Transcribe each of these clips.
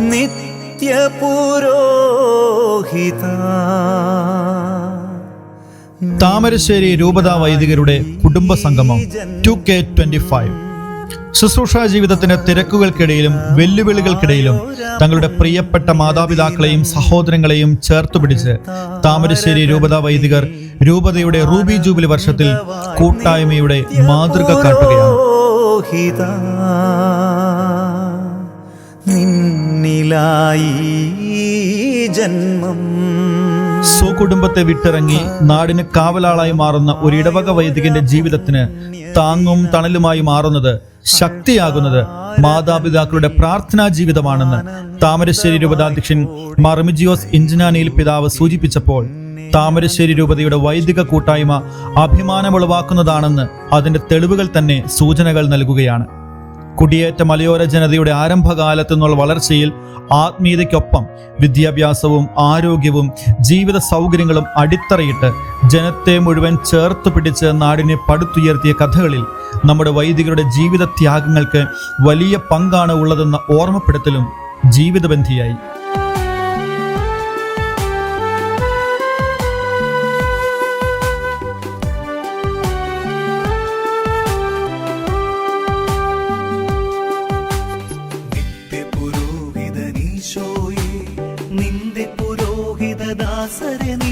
നിത്യപുരോഹിത. താമരശ്ശേരി രൂപതാ വൈദികരുടെ കുടുംബ സംഗമം ടു കെ ട്വന്റി ഫൈവ് ശുശ്രൂഷാ ജീവിതത്തിന്റെ തിരക്കുകൾക്കിടയിലും വെല്ലുവിളികൾക്കിടയിലും തങ്ങളുടെ പ്രിയപ്പെട്ട മാതാപിതാക്കളെയും സഹോദരങ്ങളെയും ചേർത്തുപിടിച്ച് താമരശ്ശേരി രൂപതാ വൈദികർ രൂപതയുടെ റൂബി ജൂബിലി വർഷത്തിൽ കൂട്ടായ്മയുടെ മാതൃക കാട്ടുകയാണ്. ഈ ജന്മം. സ്വകുടുംബത്തെ വിട്ടിറങ്ങി നാടിന് കാവലാളായി മാറുന്ന ഒരു ഇടവക വൈദികന്റെ ജീവിതത്തിന് താങ്ങും തണലുമായി മാറുന്നത് ശക്തിയാകുന്നത് മാതാപിതാക്കളുടെ പ്രാർത്ഥനാ ജീവിതമാണെന്ന് താമരശ്ശേരി രൂപതാധ്യക്ഷൻ മർമിജിയോസ് ഇഞ്ചനാനിയിൽ പിതാവ് സൂചിപ്പിച്ചപ്പോൾ താമരശ്ശേരി രൂപതയുടെ വൈദിക കൂട്ടായ്മ അഭിമാനമുളവാക്കുന്നതാണെന്ന് അതിന്റെ തെളിവുകൾ തന്നെ സൂചനകൾ നൽകുകയാണ്. കുടിയേറ്റ മലയോര ജനതയുടെ ആരംഭകാലത്തു നിന്നുള്ള വളർച്ചയിൽ ആത്മീയതയ്ക്കൊപ്പം വിദ്യാഭ്യാസവും ആരോഗ്യവും ജീവിത സൗകര്യങ്ങളും അടിത്തറയിട്ട് ജനത്തെ മുഴുവൻ ചേർത്ത് പിടിച്ച് നാടിനെ പടുത്തുയർത്തിയ കഥകളിൽ നമ്മുടെ വൈദികരുടെ ജീവിത ത്യാഗങ്ങൾക്ക് വലിയ പങ്കാണ് ഉള്ളതെന്ന ഓർമ്മപ്പെടുത്തലും ജീവിതബന്ധിയായി. പുരോഹിതദാസരെ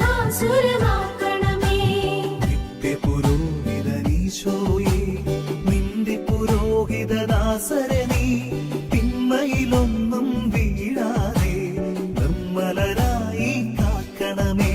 ഭാസുരമാക്കണമേ നിത്യപുരോഹിതനീശോയേ നിന്റെ പുരോഹിതദാസരെ നീ തിന്മയിലൊന്നും വീഴാതെ നിർമ്മലരായി കാക്കണമേ.